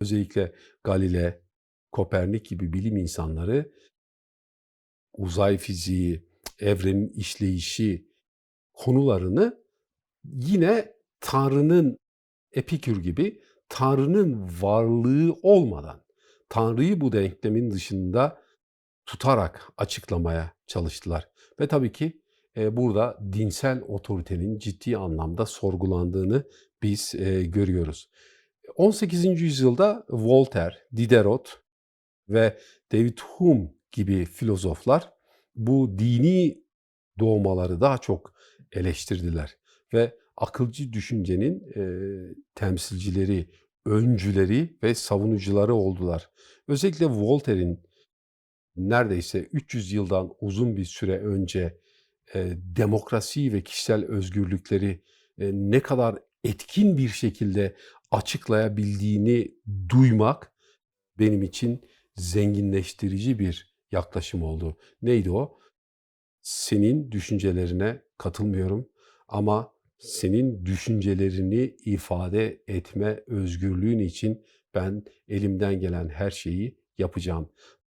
Özellikle Galile, Kopernik gibi bilim insanları uzay fiziği, evrenin işleyişi konularını yine Tanrı'nın Epikür gibi Tanrı'nın varlığı olmadan Tanrı'yı bu denklemin dışında tutarak açıklamaya çalıştılar. Ve tabii ki e, burada dinsel otoritenin ciddi anlamda sorgulandığını biz e, görüyoruz. 18. yüzyılda Voltaire, Diderot ve David Hume gibi filozoflar bu dini doğmaları daha çok eleştirdiler ve akılcı düşüncenin e, temsilcileri, öncüleri ve savunucuları oldular. Özellikle Voltaire'in neredeyse 300 yıldan uzun bir süre önce e, demokrasi ve kişisel özgürlükleri e, ne kadar etkin bir şekilde açıklayabildiğini duymak benim için zenginleştirici bir yaklaşım oldu. Neydi o? Senin düşüncelerine katılmıyorum ama senin düşüncelerini ifade etme özgürlüğün için ben elimden gelen her şeyi yapacağım.